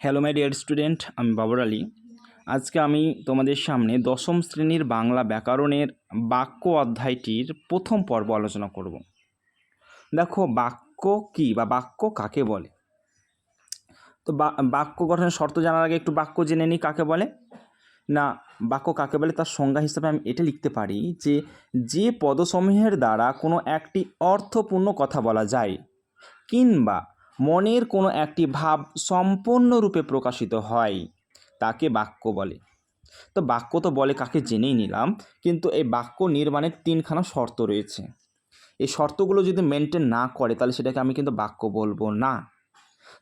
Hello my dear student আমি বাবর আলী। আজকে আমি তোমাদের সামনে দশম শ্রেণির বাংলা ব্যাকরণের বাক্য অধ্যায়টির প্রথম পর্ব আলোচনা করব। দেখো, বাক্য কি বা বাক্য কাকে বলে? তো বাক্য গঠনের শর্ত জানার আগে একটু বাক্য জেনে নিই কাকে বলে। না, বাক্য কাকে বলে তার সংজ্ঞা হিসেবে আমি এটা লিখতে পারি যে যে পদসমূহের দ্বারা কোনো একটি অর্থপূর্ণ কথা বলা যায়, কিংবা মনের কোনো একটি ভাব সম্পূর্ণরূপে প্রকাশিত হয়, তাকে বাক্য বলে। তো বাক্য তো বলে কাকে জেনেই নিলাম, কিন্তু এই বাক্য নির্মাণের তিনখানা শর্ত রয়েছে। এই শর্তগুলো যদি মেনটেন না করে, তাহলে সেটাকে আমি কিন্তু বাক্য বলব না।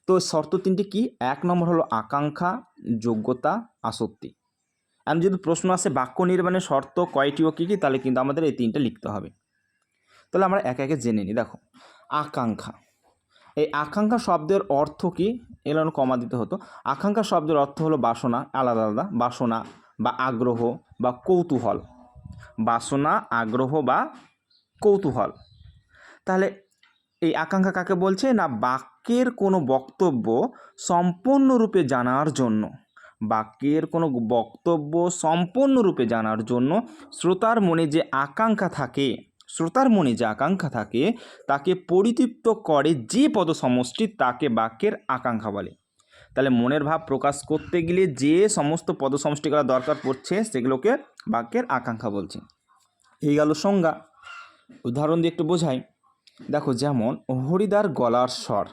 তো শর্ত তিনটি কি? এক নম্বর হলো আকাঙ্ক্ষা, যোগ্যতা, আসক্তি। আমি যদি প্রশ্ন আসে, বাক্য নির্মাণের শর্ত কয়টি ও কী কী, তাহলে কিন্তু আমাদের এই তিনটে লিখতে হবে। তাহলে আমরা একে একে জেনে নিই। দেখো, আকাঙ্ক্ষা। এই আকাঙ্ক্ষা শব্দের অর্থ কি? এগুলো কমা দিতে হতো। আকাঙ্ক্ষা শব্দের অর্থ হলো বাসনা, আলাদা আলাদা। বাসনা বা আগ্রহ বা কৌতূহল। বাসনা, আগ্রহ বা কৌতূহল। তাহলে এই আকাঙ্ক্ষা কাকে বলছে? না, বাক্যের কোনো বক্তব্য সম্পূর্ণরূপে জানার জন্য। বাক্যের কোনো বক্তব্য সম্পূর্ণরূপে জানার জন্য শ্রোতার মনে যে আকাঙ্ক্ষা থাকে শ্রোতার মনে যে আকাঙ্ক্ষা থাকে, তাকে পরিতৃপ্ত করে যে পদ সমষ্টি তাকে বাক্যের আকাঙ্ক্ষা বলে। তাহলে মনের ভাব প্রকাশ করতে গেলে যে সমস্ত পদ সমষ্টি করা দরকার পড়ছে, সেগুলোকে বাক্যের আকাঙ্ক্ষা বলছে। এই গেল সংজ্ঞা। উদাহরণ দিয়ে একটু বোঝাই। দেখো, যেমন, হরিদার গলার স্বর।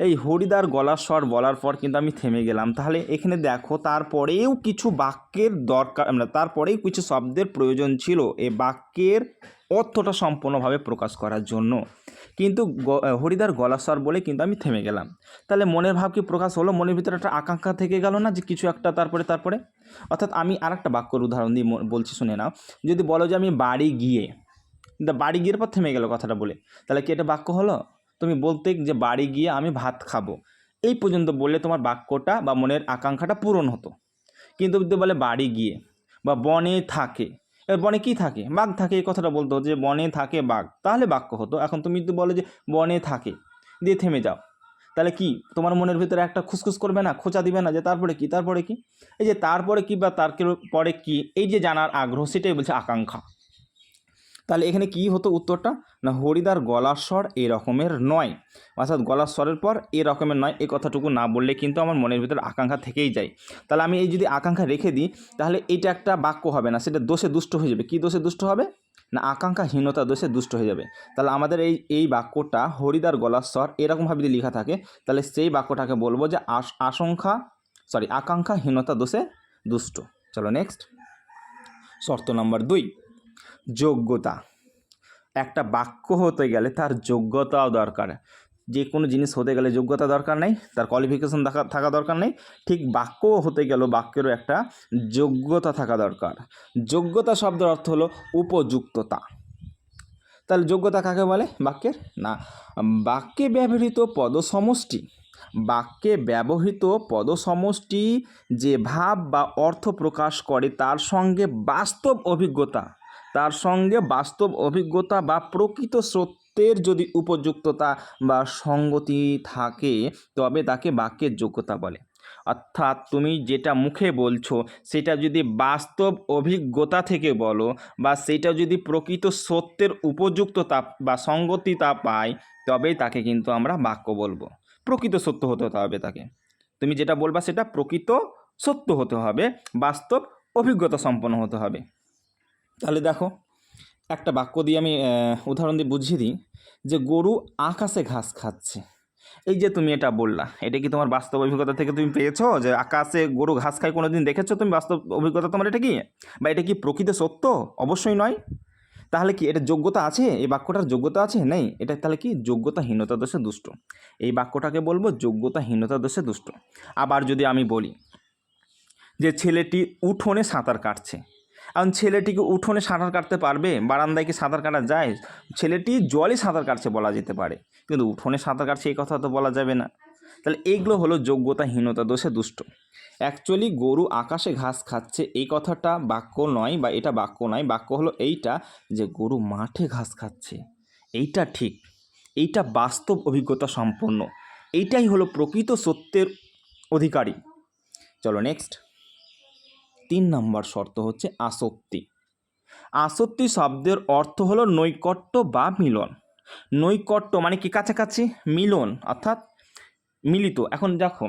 এই হরিদার গলার স্বর বলার পর কিন্তু আমি থেমে গেলাম। তাহলে এখানে দেখো, তারপরেও কিছু বাক্যের দরকার মানে তারপরেও কিছু শব্দের প্রয়োজন ছিল এ বাক্যের অর্থটা সম্পূর্ণভাবে প্রকাশ করার জন্য। কিন্তু হরিদার গলার স্বর বলে কিন্তু আমি থেমে গেলাম। তাহলে মনের ভাব কি প্রকাশ হলো? মনের ভিতরে একটা আকাঙ্ক্ষা থেকে গেল না যে কিছু একটা তারপরে তারপরে? অর্থাৎ আমি আর একটা বাক্যর উদাহরণ দিয়ে বলছি শুনে নাও। যদি বলো যে আমি বাড়ি গিয়ে বাড়ি গিয়ে পর থেমে গেল কথাটা বলে। তাহলে কি এটা বাক্য হলো? তুমি বলতে যে বাড়ি গিয়ে আমি ভাত খাব। এই পর্যন্ত বললে তোমার বাক্যটা বা মনের আকাঙ্ক্ষাটা পূরণ হতো। কিন্তু যদি বলে বাড়ি গিয়ে বা বনে থাকে, এবার বনে কি থাকে? বাঘ থাকে, এই কথাটা বলতে হতো যে বনে থাকে বাঘ। তাহলে বাক্য হতো। এখন তুমি যদি বলো যে বনে থাকে, দিয়ে থেমে যাও। তাহলে কি? তোমার মনের ভিতরে একটা খুসখুস করবে না? খোঁচা দিবে না যে তারপরে কি? তারপরে কি? এই যে তারপরে কি বা তার পরে কি? এই যে জানার আগ্রহ, সেটাই বলছে আকাঙ্ক্ষা। তাহলে এখানে কি হতো উত্তরটা? না, হরিদার গলার স্বর এই রকমের নয়। অর্থাৎ গলার স্বরের পর এ রকমের নয় এই কথাটুকু না বললে কিন্তু আমার মনের ভিতরে আকাঙ্ক্ষা থেকেই যায়। তাহলে আমি এই যদি আকাঙ্ক্ষা রেখে দিই, তাহলে এইটা একটা বাক্য হবে না, সেটা দোষে দুষ্ট হয়ে যাবে। কি দোষে দুষ্ট হবে? না, আকাঙ্ক্ষাহীনতা দোষে দুষ্ট হয়ে যাবে। তাহলে আমাদের এই এই বাক্যটা হরিদার গলার স্বর এরকমভাবে যদি লেখা থাকে, তাহলে সেই বাক্যটাকে বলব যে আশ, আশঙ্কা সরি আকাঙ্ক্ষাহীনতা দোষে দুষ্ট। চলো নেক্সট শর্ত নম্বর দুই। যোগ্যতা। একটা বাক্য হতে গেলে তার যোগ্যতাও দরকার। যে কোনো জিনিস হতে গেলে যোগ্যতা দরকার নেই, তার কোয়ালিফিকেশন থাকা থাকা দরকার নেই। ঠিক বাক্য হতে গেলেও বাক্যেরও একটা যোগ্যতা থাকা দরকার। যোগ্যতা শব্দের অর্থ হলো উপযুক্ততা। তাহলে যোগ্যতা কাকে বলে বাক্যের? না, বাক্যে ব্যবহৃত পদসমষ্টি। বাক্যে ব্যবহৃত পদসমষ্টি যে ভাব বা অর্থ প্রকাশ করে, তার সঙ্গে বাস্তব অভিজ্ঞতা তার সঙ্গে বাস্তব অভিজ্ঞতা বা প্রকৃত সত্যের যদি উপযুক্ততা বা সঙ্গতি থাকে, তবে তাকে বাক্যের যোগ্যতা বলে। অর্থাৎ তুমি যেটা মুখে বলছো, সেটা যদি বাস্তব অভিজ্ঞতা থেকে বলো বা সেটা যদি প্রকৃত সত্যের উপযুক্ততা বা সঙ্গতিতা পায়, তবেই তাকে কিন্তু আমরা বাক্য বলব। প্রকৃত সত্য হতে হবে তাকে। তুমি যেটা বলবা সেটা প্রকৃত সত্য হতে হবে, বাস্তব অভিজ্ঞতা সম্পন্ন হতে হবে। তাহলে দেখো, একটা বাক্য দিয়ে আমি উদাহরণ দিয়ে বুঝিয়ে দিই যে গরু আকাশে ঘাস খাচ্ছে। এই যে তুমি এটা বললা, এটা কি তোমার বাস্তব অভিজ্ঞতা থেকে তুমি পেয়েছ যে আকাশে গরু ঘাস খায় কোনো দিন দেখেছ তুমি বাস্তব অভিজ্ঞতা তোমার এটা কি? বা এটা কি প্রকৃত সত্য? অবশ্যই নয়। তাহলে কি এটা যোগ্যতা আছে? এই বাক্যটার যোগ্যতা আছে? নেই। এটা তাহলে কি যোগ্যতাহীনতা দোষে দুষ্ট। এই বাক্যটাকে বলব যোগ্যতাহীনতা দোষে দুষ্ট। আবার যদি আমি বলি যে ছেলেটি উঠোনে সাঁতার কাটছে এখন ছেলেটিকে উঠোনে সাঁতার কাটতে পারবে? বারান্দায় কি সাঁতার কাটা যায়? ছেলেটি জলে সাঁতার কাটছে বলা যেতে পারে। কিন্তু উঠোনে সাঁতার কাটছে এই কথা তো বলা যাবে না। তাহলে এইগুলো হলো যোগ্যতাহীনতা, দোষে দুষ্ট। অ্যাকচুয়ালি গরু আকাশে ঘাস খাচ্ছে, এই কথাটা বাক্য নয় বা এটা বাক্য নয়। বাক্য হলো এইটা যে গরু মাঠে ঘাস খাচ্ছে। এইটা ঠিক। এইটা বাস্তব অভিজ্ঞতা সম্পন্ন। এইটাই হলো প্রকৃত সত্যের অধিকারী। চলো নেক্সট তিন নম্বর শর্ত হচ্ছে আসক্তি। আসক্তি শব্দের অর্থ হলো নৈকট্য বা মিলন। নৈকট্য মানে কি? কাছাকাছি, মিলন, অর্থাৎ মিলিত। এখন দেখো,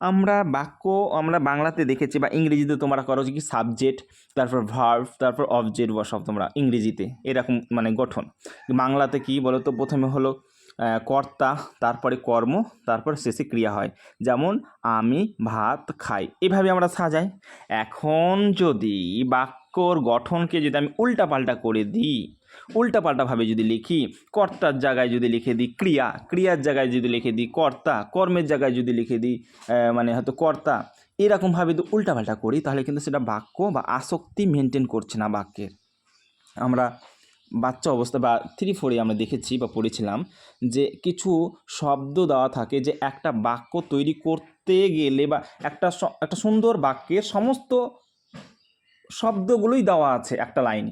আমরা বাক্য আমরা বাংলাতে দেখেছি বা ইংরেজিতে তোমরা করো কি? সাবজেক্ট তারপর ভার্ভ তারপর অবজেক্ট বসাও তোমরা ইংরেজিতে। এরকম মানে গঠন। বাংলাতে কি বলো তো প্রথমে হলো কর্তা, তারপরে কর্ম, তারপর শেষে ক্রিয়া হয়। যেমন, আমি ভাত খাই। এভাবে আমরা সাজাই। এখন যদি বাক্যর গঠনকে যদি আমি উল্টাপাল্টা করে দিই, উল্টাপাল্টাভাবে যদি লিখি, কর্তার জায়গায় যদি লিখে দিই ক্রিয়া, ক্রিয়ার জায়গায় যদি লিখে দিই কর্তা, কর্মের জায়গায় যদি লিখে দিই মানে হয়তো কর্তা, এরকমভাবে যদি উল্টাপাল্টা করি, তাহলে কিন্তু সেটা বাক্য বা আসক্তি মেনটেন করছে না বাক্যের। আমরা বাচ্চা অবস্থা বা থ্রি ফোরে আমরা দেখেছি বা পড়েছিলাম যে কিছু শব্দ দেওয়া থাকে যে একটা বাক্য তৈরি করতে গেলে বা একটা একটা সুন্দর বাক্যের সমস্ত শব্দগুলোই দেওয়া আছে একটা লাইনে।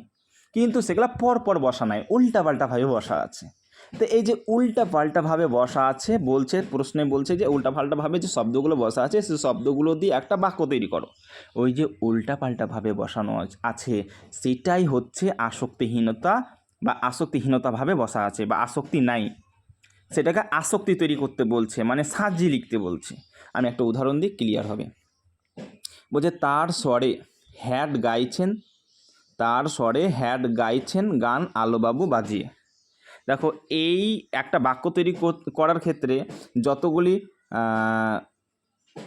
কিন্তু সেগুলো পর পর বসা নাই উল্টাপাল্টাভাবে বসা আছে। তো এই যে উল্টাপাল্টাভাবে বসা আছে, বলছে, প্রশ্নে বলছে যে উল্টাপাল্টাভাবে যে শব্দগুলো বসা আছে সেই শব্দগুলো দিয়ে একটা বাক্য তৈরি করো। ওই যে উল্টা উল্টাপাল্টাভাবে বসানো আছে সেটাই হচ্ছে আসক্তিহীনতা বা আসক্তিহীনতাভাবে বসা আছে বা আসক্তি নাই। সেটাকে আসক্তি তৈরি করতে বলছে মানে সাজিয়ে লিখতে বলছে। আমি একটা উদাহরণ দিই ক্লিয়ার হবে। বলছে, তার স্বরে হ্যাড গাইছেন, তার স্বরে হ্যাড গাইছেন, গান আলোবাবু বাজিয়ে। দেখো, এই একটা বাক্য তৈরি কর- করার ক্ষেত্রে যতগুলি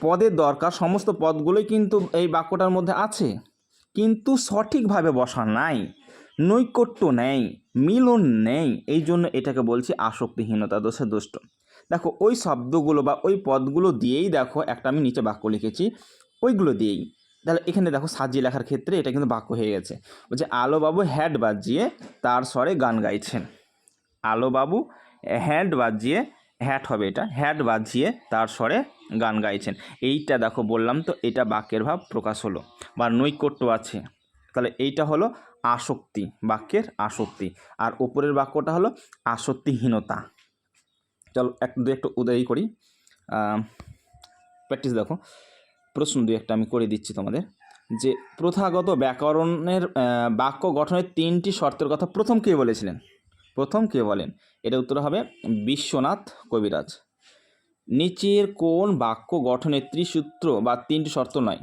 পদের দরকার, সমস্ত পদগুলোই কিন্তু এই বাক্যটার মধ্যে আছে। কিন্তু সঠিকভাবে বসা নাই, নৈকট্য নেই, মিলন নেই, এই জন্য এটাকে বলছি আসক্তিহীনতা, দোষে দুষ্ট। দেখো, ওই শব্দগুলো বা ওই পদগুলো দিয়েই দেখো, একটা আমি নিচে বাক্য লিখেছি, ওইগুলো দিয়েই। তাহলে এখানে দেখো, সাজিয়ে লেখার ক্ষেত্রে এটা কিন্তু বাক্য হয়ে গেছে। বলছে আলোবাবু হ্যাড বাজিয়ে তার স্বরে গান গাইছেন। আলোবাবু হ্যাড বাজিয়ে হ্যাট হবে এটা হ্যাড বাজিয়ে তার স্বরে গান গাইছেন। এইটা দেখো বললাম তো, এটা বাক্যের ভাব প্রকাশ হলো, বা নৈকট্য আছে। তাহলে এইটা হলো আসক্তি, বাক্যের আসক্তি। আর ওপরের বাক্যটা হলো আসক্তিহীনতা। চলো এক, দু একটু উদয় করি। প্র্যাকটিস দেখো। প্রশ্ন দু একটা আমি করে দিচ্ছি তোমাদের। যে প্রথাগত ব্যাকরণের বাক্য গঠনের তিনটি শর্তের কথা প্রথম কে বলেছিলেন? প্রথম কে বলেন? এটা উত্তর হবে বিশ্বনাথ কবিরাজ। নিচের কোন বাক্য গঠনের ত্রিসূত্র বা তিনটি শর্ত নয়?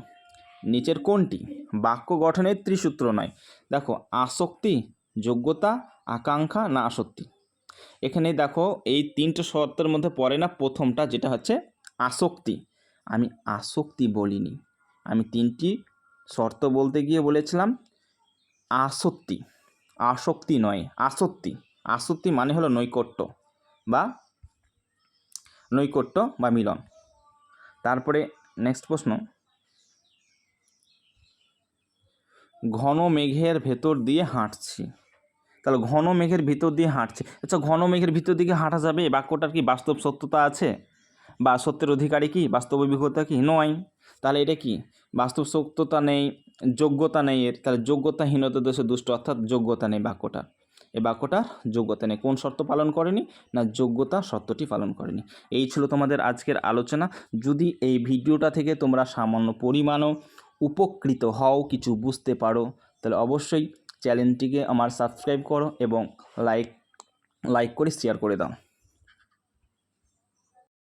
নিচের কোনটি? বাক্য গঠনের ত্রিসূত্র নয়। দেখো, আসক্তি, যোগ্যতা, আকাঙ্ক্ষা না আসক্তি। এখানে দেখো, এই তিনটে শর্তের মধ্যে পড়ে না প্রথমটা, যেটা হচ্ছে আসক্তি। আমি আসক্তি বলিনি। আমি তিনটি শর্ত বলতে গিয়ে বলেছিলাম, আসক্তি। আসক্তি নয়, আসক্তি। আসক্তি মানে হলো নৈকট্য বা নৈকট্য বা মিলন। তারপরে নেক্সট প্রশ্ন। ঘন মেঘের ভেতর দিয়ে হাঁটছি। তাহলে ঘন মেঘের ভিতর দিয়ে হাঁটছে। আচ্ছা ঘন মেঘের ভিতর দিকে হাঁটা যাবে? বাক্যটার কি বাস্তব সত্যতা আছে? বা সত্যের অধিকারী কি? বাস্তব অভিজ্ঞতা কি? নয় তাহলে এটা কি? বাস্তব সত্যতা নেই, যোগ্যতা নেই এর। তাহলে যোগ্যতাহীনতা দোষে দুষ্ট, অর্থাৎ যোগ্যতা নেই বাক্যটা এই বাক্যটার যোগ্যতা নেই। কোন শর্ত পালন করেনি? না, যোগ্যতা শর্তটি পালন করেনি। এই ছিল তোমাদের আজকের আলোচনা। যদি এই ভিডিওটা থেকে তোমরা সামান্য পরিমাণও উপকৃত হও, কিছু বুঝতে পারো, তাহলে অবশ্যই চ্যানেলটিকে আমার সাবস্ক্রাইব করো এবং লাইক লাইক করে শেয়ার করে দাও।